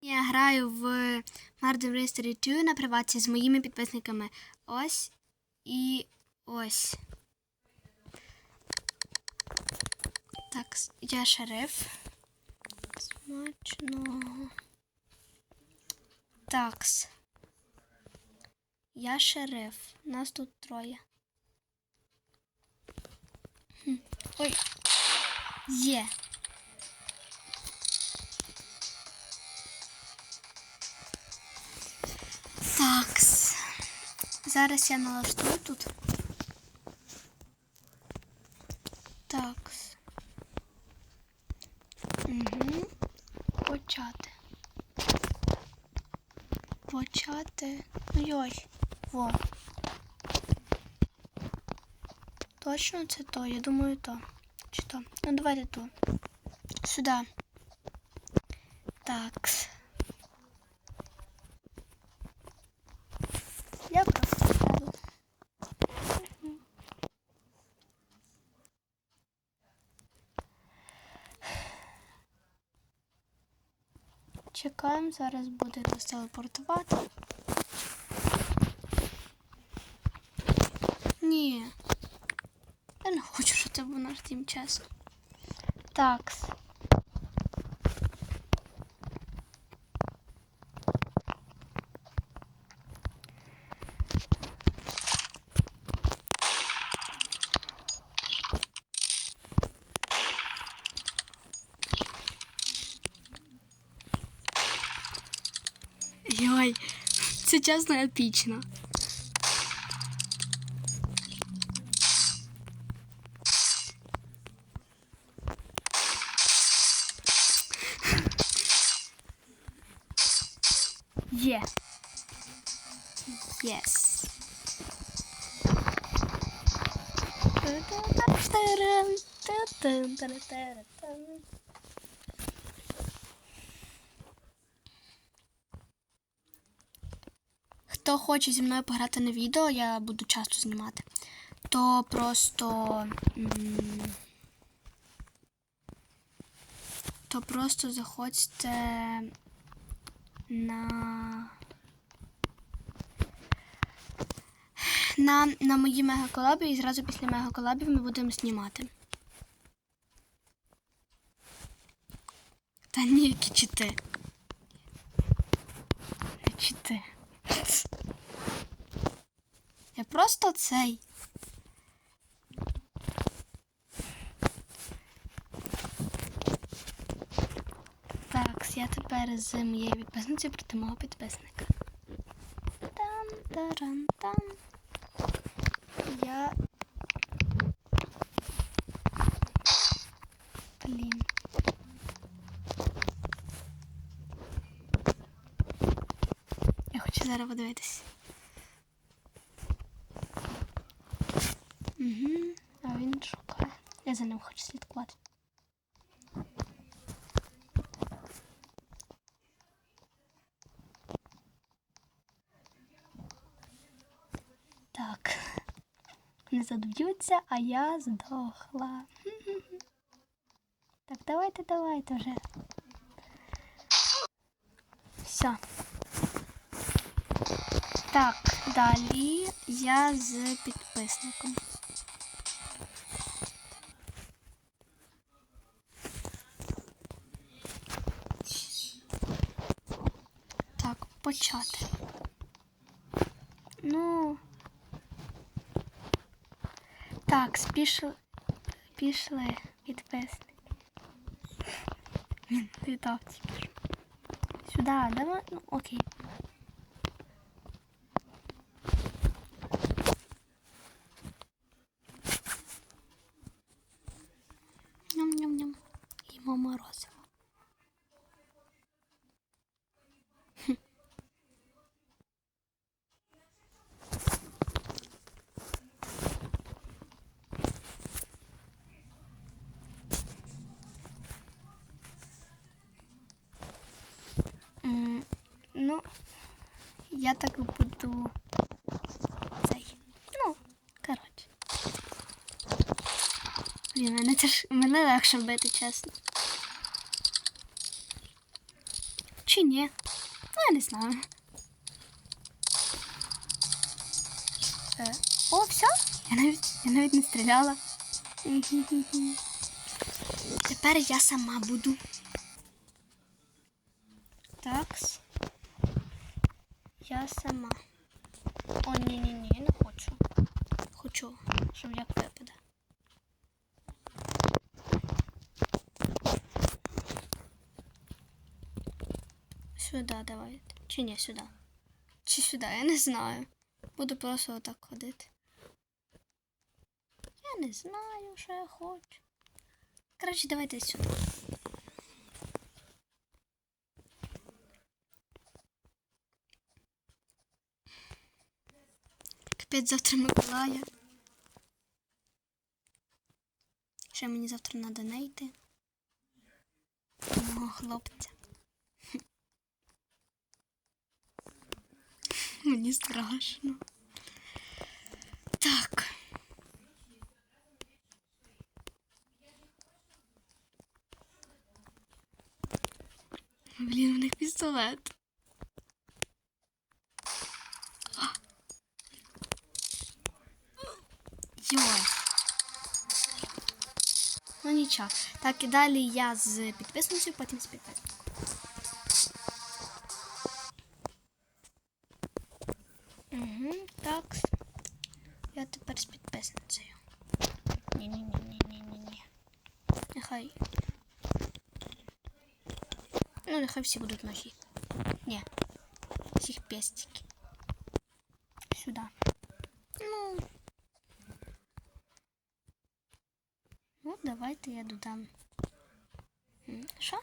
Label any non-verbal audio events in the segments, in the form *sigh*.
Я граю в Murder Mystery 2 на приватці з моїми підписниками. Ось і ось. Так, я шериф. Смачного. Такс. Я шериф. Нас тут троє. Хм. Ой. Є. Зараз я налаштую тут. Такс. Угу. Почати. Почати. Йой. Во. Точно це то? Я думаю, то. Чи то? Ну давайте то. Сюди. Такс. Чекаємо, зараз буде нас телепортувати. Ні. Я не хочу, щоб це був наш тім час. Такс. це чесно епічно. Є. Єс. Хто хоче зі мною пограти на відео, я буду часто знімати, то просто. То просто заходьте на. На, на мої мегаколаби і зразу після мегаколабів ми будемо знімати. Та ні, які чити. Не чити. Я просто цей. Так, я тепер з моєю підписницею проти мого підписника. Там, тарам, там. Я. Блін. Я хочу зараз подивитись. А він шукає. Я за ним хочу слідкувати. Так. Не задоб'ються, а я здохла. *laughs* Так, давайте, давайте вже. Все. Так, далі я з підписником. Так, почати. Ну. Так, спішли. Пішли підписники. Він літав тільки. Сюди, давай. Ну, окей. Я так буду цей. Ну, коротше. Блін, мене теж мене легше бити, чесно. Чи ні? Ну, я не знаю. Е, О, все? Я навіть, я навіть не стріляла. Тепер я сама буду. Такс. Я сама. О, ні, ні, ні, я не хочу. Хочу, щоб як випаде. Сюди давайте. Чи ні, сюди. Чи сюди, я не знаю. Буду просто отак ходити. Я не знаю, що я хочу. Коротше, давайте сюди. Капець завтра Миколая. Ще мені завтра треба не йти. Мого хлопця. *laughs* Мені страшно. Так. Блін, у них пістолет. Йой. Ну нічого. Так, і далі я з підписницею, потім з підписником. Угу, так. Я тепер з підписницею. Ні-ні-ні-ні-ні-ні. Нехай. Ну, нехай всі будуть ножі. Ні. Всіх пестики. Сюди. Ну. Давайте я додам. Що?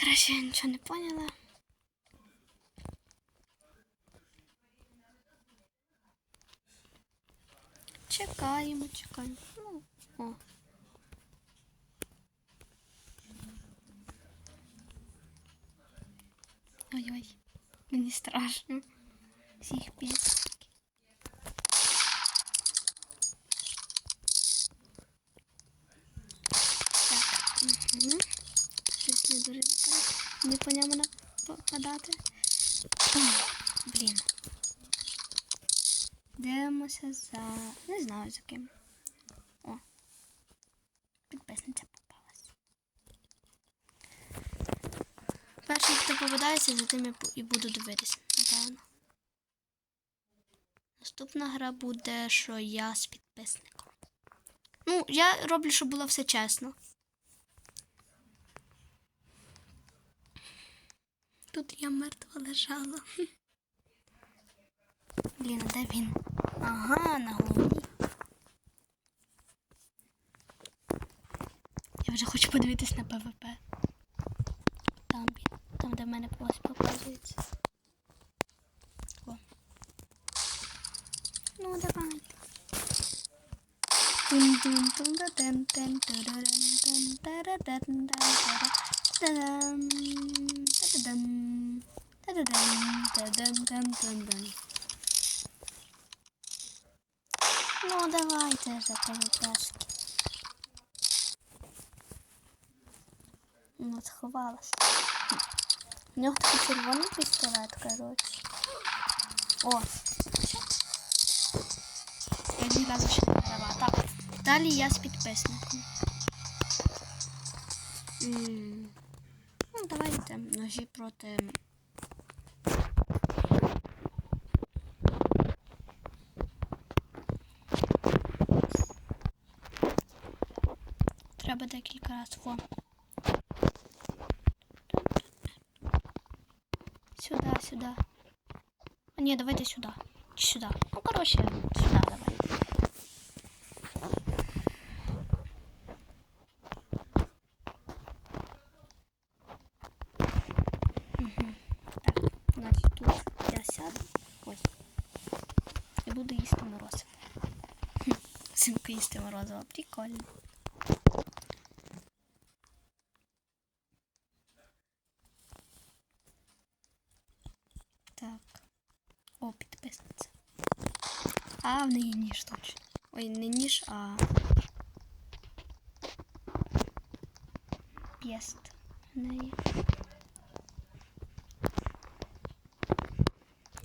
Хорошо, я нічого не поняла. Чекаємо, чекаємо. Ну, о. Ой-ой, мені страшно. Всіх пісники. Угу. Щось не дуже не по ньому нападати. Блін. Дивимося за. Не знаю за ким. О. Підписниця попалась. Перший, хто попадається, за тим я і буду дивитися, напевно. Наступна гра буде, що я з підписником. Ну, я роблю, щоб було все чесно. Тут я мертва лежала. Блін, де він? Ага, на голові. Я вже хочу подивитись на ПВП. Там він. Там, де в мене ось показується. О. Ну, давайте. тун тун тун да тен тен тараран тен тарадан тарадан тарадан тарадан тарадан тарадан тарадан Ну, давайте за ПВПшки. Ну, сховалась. У нього такий червоний пістолет, коротше. О! Я ні разу ще не права. Так. Далі я з підписником. М, Ну, давайте ножі проти. Треба декілька разів. Во. Сюда, сюда. Ні, давайте сюди. Чи сюди. Ну, коротше, сюди давайте. їсти морозиво. Прикольно. Так. О, підписниця. А, в неї ніж точно. Ой, не ніж, а. Єст. В неї.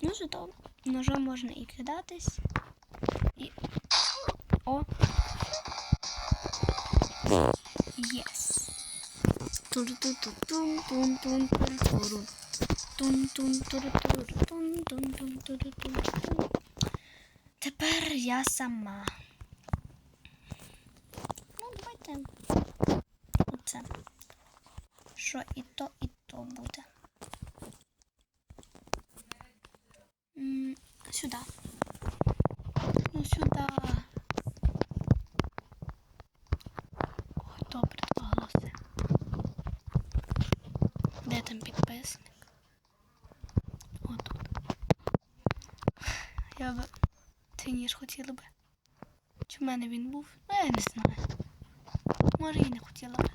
Ну, зато ножом можна і кидатись. І. О! Єс! Тепер я сама. Ну, давайте. Оце. Що і то, і то буде. Сюди. Ну, сюди. Ой, добре, два голоси. Де там підписник? Отут. Цей ніж хотіла би. Чи в мене він був? Ну, я не знаю. Може і не хотіла би.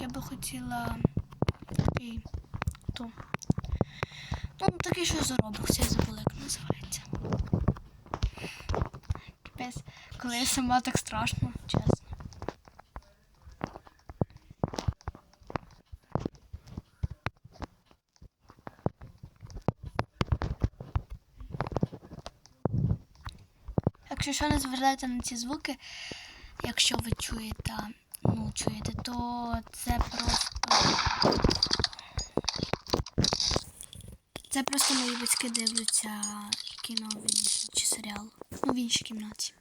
Я би хотіла такий. То. Ну, такий, що заробився, я забула, як називається. Капець, коли я сама так страшно, чесно. Якщо що не звертайте на ці звуки, якщо ви чуєте, ну чуєте, то це просто. Це просто мої батьки дивляться кіно в іншій- чи серіал. Ну, в іншій кімнаті.